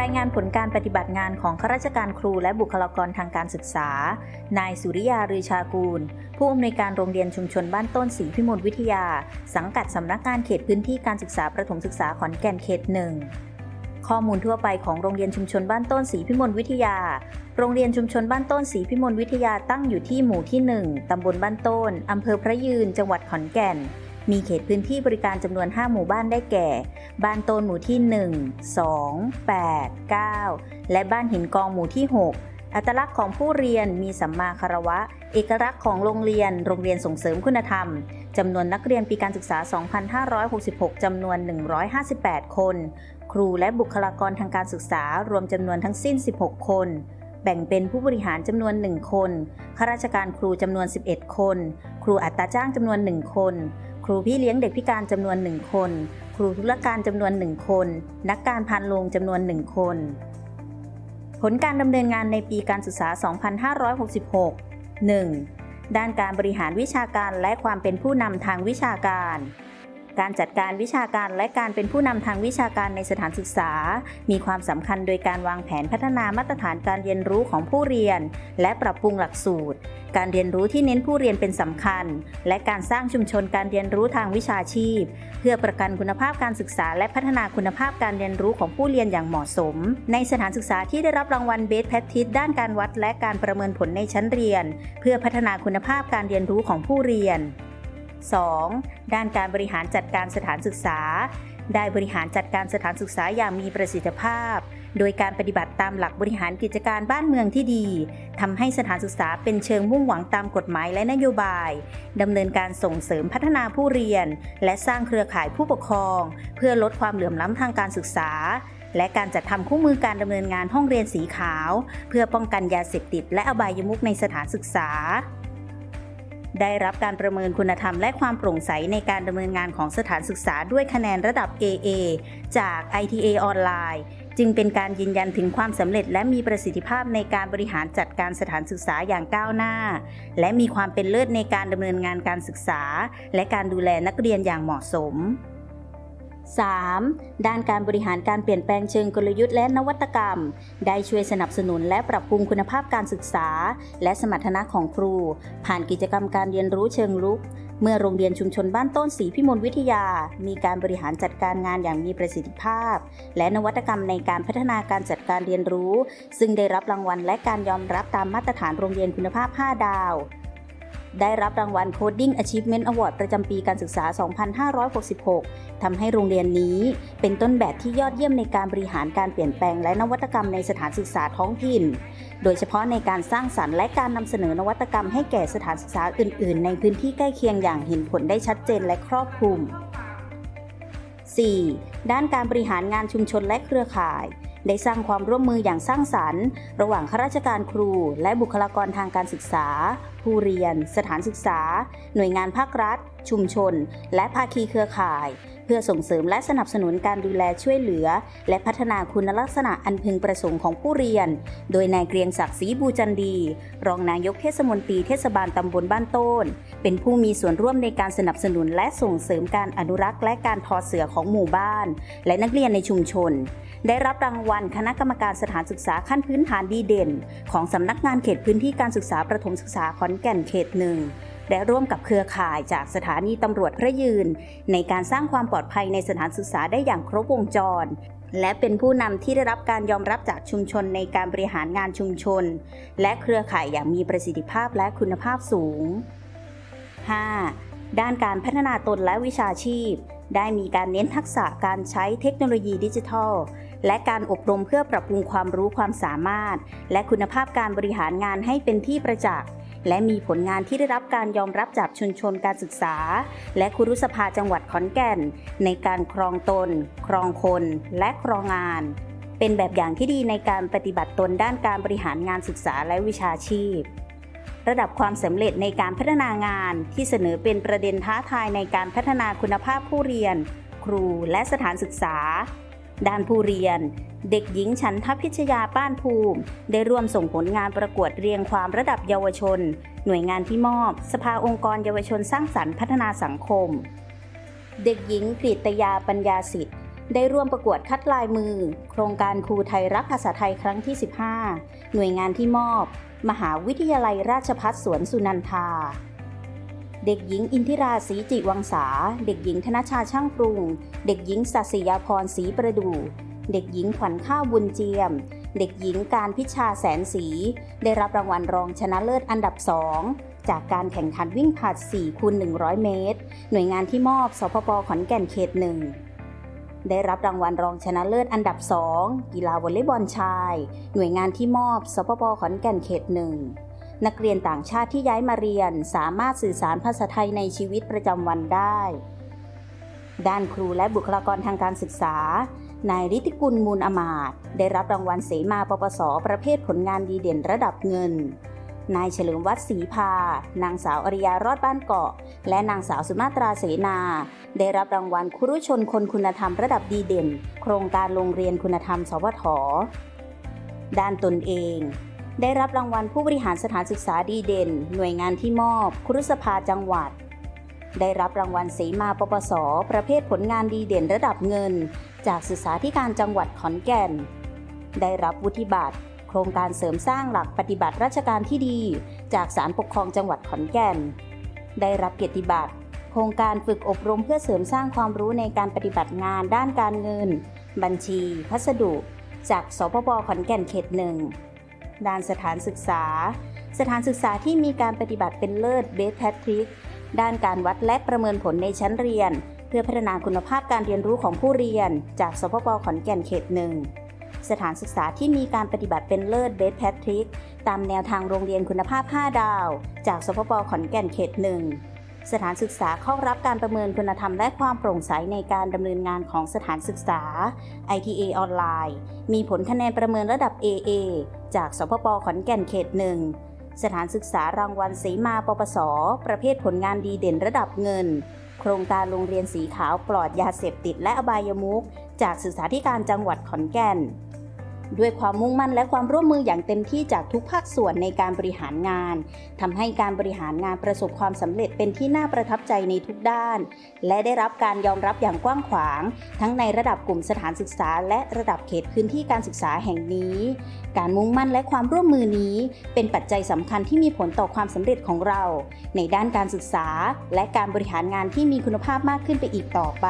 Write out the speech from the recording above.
รายงานผลการปฏิบัติงานของข้าราชการครูและบุคลากรทางการศึกษา นายสุริยารือชากูล ผู้อำนวยการโรงเรียนชุมชนบ้านต้นศรีพิมลวิทยา สังกัดสำนักงานเขตพื้นที่การศึกษาประถมศึกษาขอนแก่นเขตหนึ่งข้อมูลทั่วไปของโรงเรียนชุมชนบ้านต้นศรีพิมลวิทยา โรงเรียนชุมชนบ้านต้นศรีพิมลวิทยาตั้งอยู่ที่หมู่ที่ 1 ตำบลบ้านต้น อำเภอพระยืน จังหวัดขอนแก่น มีเขตพื้นที่บริการจำนวน 5 หมู่บ้านได้แก่ บ้านต้นหมู่ที่ 1 2 8 9 และบ้านหินกองหมู่ที่ 6 อัตลักษณ์ของผู้เรียนมีสัมมาคารวะ เอกลักษณ์ของโรงเรียน โรงเรียนส่งเสริมคุณธรรมจำนวนนักเรียนปีการศึกษา 2566 จำนวน 158 คน ครูและบุคลากรทางการศึกษารวมจำนวนทั้งสิ้น 16 คนแบ่งเป็นผู้บริหารจำนวน 1 คน ข้าราชการครูจำนวน 11 คน ครูอัตราจ้างจำนวน 1 คน ครูพี่เลี้ยงเด็กพิการจำนวน 1 คน ครูธุรการจำนวน 1 คน นักการพันโรงจำนวน 1 คน ผลการดำเนินงานในปีการศึกษา 2566 1. ด้านการบริหารวิชาการและความเป็นผู้นำทางวิชาการ การจัดการวิชาการและการเป็นผู้นำทางวิชาการในสถานศึกษา มีความสำคัญโดยการวางแผนพัฒนามาตรฐานการเรียนรู้ของผู้เรียน และปรับปรุงหลักสูตร การเรียนรู้ที่เน้นผู้เรียนเป็นสำคัญ และการสร้างชุมชนการเรียนรู้ทางวิชาชีพ เพื่อประกันคุณภาพการศึกษา และพัฒนาคุณภาพการเรียนรู้ของผู้เรียนอย่างเหมาะสม ในสถานศึกษาที่ได้รับรางวัลเบสแพททิสด้านการวัดและการประเมินผลในชั้นเรียน เพื่อพัฒนาคุณภาพการเรียนรู้ของผู้เรียน 2. ด้านการบริหารจัดการสถานศึกษา ได้บริหารจัดการสถานศึกษาอย่างมีประสิทธิภาพ โดยการปฏิบัติตามหลักบริหารกิจการบ้านเมืองที่ดีทำให้สถานศึกษาเป็นเชิงมุ่งหวังตามกฎหมายและนโยบายดำเนินการส่งเสริมพัฒนาผู้เรียน และสร้างเครือข่ายผู้ปกครอง เพื่อลดความเหลื่อมล้ำทางการศึกษาและการจัดทำคู่มือการดำเนินงานห้องเรียนสีขาว เพื่อป้องกันยาเสพติดและอบายมุขในสถานศึกษา ได้รับการประเมินคุณธรรมและความโปร่งใสในการดำเนินงานของสถานศึกษาด้วยคะแนนระดับ AA จาก ITA ออนไลน์ จึงเป็นการยืนยันถึงความสำเร็จและมีประสิทธิภาพในการบริหารจัดการสถานศึกษาอย่างก้าวหน้า และมีความเป็นเลิศในการดำเนินงานการศึกษา และการดูแลนักเรียนอย่างเหมาะสม 3. ด้านการบริหารการเปลี่ยนแปลงเชิงกลยุทธ์และนวัตกรรม ได้ช่วยสนับสนุนและปรับปรุงคุณภาพการศึกษา และสมรรถนะของครู ผ่านกิจกรรมการเรียนรู้เชิงรุก เมื่อโรงเรียนชุมชนบ้านต้นศรีพิมลวิทยา มีการบริหารจัดการงานอย่างมีประสิทธิภาพ และนวัตกรรมในการพัฒนาการจัดการเรียนรู้ ซึ่งได้รับรางวัลและการยอมรับตามมาตรฐานโรงเรียนคุณภาพ 5 ดาว ได้รับรางวัล Coding Achievement Award ประจำปีการศึกษา 2566 ทำให้โรงเรียนนี้เป็นต้นแบบที่ยอดเยี่ยมในการบริหารการเปลี่ยนแปลงและนวัตกรรมในสถานศึกษาท้องถิ่น โดยเฉพาะในการสร้างสรรค์และการนำเสนอนวัตกรรมให้แก่สถานศึกษาอื่น ๆ ในพื้นที่ใกล้เคียงอย่างเห็นผลได้ชัดเจนและครอบคลุม 4. ด้านการบริหารงานชุมชนและเครือข่าย ได้สร้างความร่วมมืออย่างสร้างสรรค์ ระหว่างข้าราชการครู และบุคลากรทางการศึกษา ผู้เรียน สถานศึกษา หน่วยงานภาครัฐ ชุมชน และภาคีเครือข่าย เพื่อส่งเสริมและสนับสนุนการดูแลช่วยเหลือ และพัฒนาคุณลักษณะอันพึงประสงค์ของผู้เรียน โดยนายเกรียงศักดิ์ศรีบูจันดี รองนายกเทศมนตรีเทศบาลตำบลบ้านโต้น เป็นผู้มีส่วนร่วมในการสนับสนุนและส่งเสริมการอนุรักษ์ และการทอเสือของหมู่บ้าน และนักเรียนในชุมชนได้รับรางวัลคณะกรรมการสถานศึกษาขั้นพื้นฐานดีเด่น ของสำนักงานเขตพื้นที่การศึกษาประถมศึกษาขอนนแก่นเขตหนึ่งและร่วมกับเครือข่ายจากสถานีตำรวจพระยืน ในการสร้างความปลอดภัยในสถานศึกษาได้อย่างครบวงจร และเป็นผู้นำที่ได้รับการยอมรับจากชุมชนในการบริหารงานชุมชน และเครือข่ายอย่างมีประสิทธิภาพและคุณภาพสูง 5. ด้านการพัฒนาตนและวิชาชีพ ได้มีการเน้นทักษะการใช้เทคโนโลยีดิจิทัล และการอบรมเพื่อปรับปรุงความรู้ความสามารถ และคุณภาพการบริหารงานให้เป็นที่ประจักษ์ และมีผลงานที่ได้รับการยอมรับจากชุมชนการศึกษา และครุสภาจังหวัดขอนแก่น ในการครองตน ครองคน และครองงาน เป็นแบบอย่างที่ดีในการปฏิบัติตนด้านการบริหารงานศึกษาและวิชาชีพ ระดับความสำเร็จในการพัฒนางานที่เสนอเป็นประเด็นท้าทายในการพัฒนาคุณภาพผู้เรียน ครูและสถานศึกษา ด้านผู้เรียน เด็กหญิงฉันทพิชยาป้านภูมิ ได้ร่วมส่งผลงานประกวดเรียงความระดับเยาวชน หน่วยงานที่มอบ สภาองค์กรเยาวชนสร้างสรรค์พัฒนาสังคม เด็กหญิงกฤตยาปัญญาสิทธิ์ได้ร่วมประกวดคัดลายมือ โครงการครูไทยรักภาษาไทยครั้งที่ 15 หน่วยงานที่มอบ มหาวิทยาลัยราชภัฏสวนสุนันทา เด็กหญิงอินทิราศรีจิวังษา เด็กหญิงธนชาช่างปรุง เด็กหญิงสัสยาพรศรีประดู เด็กหญิงขวัญข้าวบุญเจียม เด็กหญิงการพิชาแสนศรีได้รับรางวัลรองชนะเลิศอันดับ2จากการแข่งขันวิ่งผลัด4คูณ100 เมตร หน่วยงานที่มอบสพปขอนแก่นเขตหนึ่งได้รับรางวัลรองชนะเลิศอันดับ 2 กีฬาวอลเลย์บอลชาย หน่วยงานที่มอบสพปขอนแก่นเขตหนึ่ง นักเรียนต่างชาติที่ย้ายมาเรียนสามารถสื่อสารภาษาไทยในชีวิตประจำวันได้ ด้านครูและบุคลากรทางการศึกษา นายฤทธิกุลมูลอมาตได้รับรางวัลเสมาปปส ประเภทผลงานดีเด่นระดับเงิน นายเฉลิมวัฒน์ศรีพา นางสาวอริยารอดบ้านเกาะ และนางสาวสุมาตราเสนา ได้รับรางวัลครุชนคนคุณธรรมระดับดีเด่น โครงการโรงเรียนคุณธรรม สวทด้านตนเอง ได้รับรางวัลผู้บริหารสถานศึกษาดีเด่น หน่วยงานที่มอบ ครุสภาจังหวัด ได้รับรางวัลเสมาปปส ประเภทผลงานดีเด่นระดับเงิน จากศึกษาธิการจังหวัดขอนแก่น ได้รับวุฒิบัตร โครงการเสริมสร้างหลักปฏิบัติราชการที่ดี จากศาลปกครองจังหวัดขอนแก่น ได้รับเกียรติบัตร โครงการฝึกอบรมเพื่อเสริมสร้างความรู้ในการปฏิบัติงานด้านการเงิน บัญชี พัสดุ จากสปปขอนแก่นเขตหนึ่ง ด้านสถานศึกษา สถานศึกษาที่มีการปฏิบัติเป็นเลิศเบสแพทริกด้านการวัดและประเมินผลในชั้นเรียน เพื่อพัฒนาคุณภาพการเรียนรู้ของผู้เรียน จากสพปขอนแก่นเขตหนึ่งสถานศึกษาที่มีการปฏิบัติเป็นเลิศเบสแพทริกตามแนวทางโรงเรียนคุณภาพ 5 ดาว จากสพปขอนแก่นเขตหนึ่ง สถานศึกษาเข้ารับการประเมินคุณธรรมและความโปร่งใสในการดำเนินงานของสถานศึกษา ITA ออนไลน์ มีผลคะแนนประเมินระดับ AA จากสพปขอนแก่นเขตหนึ่งสถานศึกษารางวัลสีมาปปส ประเภทผลงานดีเด่นระดับเงิน โครงการโรงเรียนสีขาวปลอดยาเสพติดและอบายมุขจากศึกษาธิการจังหวัดขอนแก่น ด้วยความมุ่งมั่นและความร่วมมืออย่างเต็มที่จากทุกภาคส่วนในการบริหารงานทำให้การบริหารงานประสบความสำเร็จเป็นที่น่าประทับใจในทุกด้าน และได้รับการยอมรับอย่างกว้างขวาง ทั้งในระดับกลุ่มสถานศึกษา และระดับเขตพื้นที่การศึกษาแห่งนี้ การมุ่งมั่นและความร่วมมือนี้ เป็นปัจจัยสำคัญที่มีผลต่อความสำเร็จของเรา ในด้านการศึกษา และการบริหารงานที่มีคุณภาพมากขึ้นไปอีกต่อไป